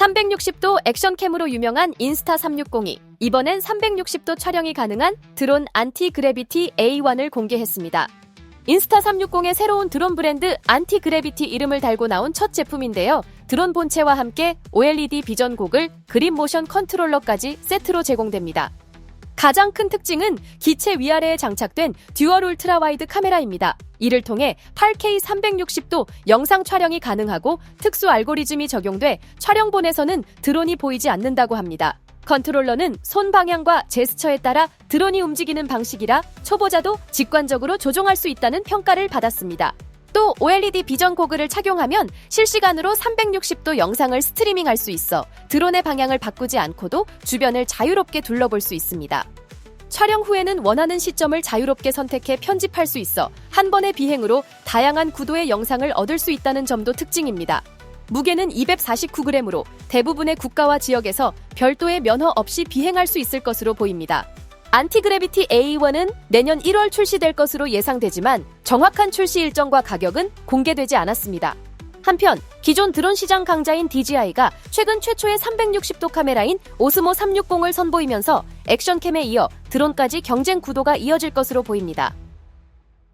360도 액션캠으로 유명한 인스타 360이 이번엔 360도 촬영이 가능한 드론 안티 그래비티 A1을 공개했습니다. 인스타 360의 새로운 드론 브랜드 안티 그래비티 이름을 달고 나온 첫 제품인데요. 드론 본체와 함께 OLED 비전 고글, 그린 모션 컨트롤러까지 세트로 제공됩니다. 가장 큰 특징은 기체 위아래에 장착된 듀얼 울트라 와이드 카메라입니다. 이를 통해 8K 360도 영상 촬영이 가능하고 특수 알고리즘이 적용돼 촬영본에서는 드론이 보이지 않는다고 합니다. 컨트롤러는 손 방향과 제스처에 따라 드론이 움직이는 방식이라 초보자도 직관적으로 조종할 수 있다는 평가를 받았습니다. 또 OLED 비전 고글을 착용하면 실시간으로 360도 영상을 스트리밍할 수 있어 드론의 방향을 바꾸지 않고도 주변을 자유롭게 둘러볼 수 있습니다. 촬영 후에는 원하는 시점을 자유롭게 선택해 편집할 수 있어 한 번의 비행으로 다양한 구도의 영상을 얻을 수 있다는 점도 특징입니다. 무게는 249g으로 대부분의 국가와 지역에서 별도의 면허 없이 비행할 수 있을 것으로 보입니다. 안티그래비티 A1은 내년 1월 출시될 것으로 예상되지만 정확한 출시 일정과 가격은 공개되지 않았습니다. 한편 기존 드론 시장 강자인 DJI가 최근 최초의 360도 카메라인 오스모 360을 선보이면서 액션캠에 이어 드론까지 경쟁 구도가 이어질 것으로 보입니다.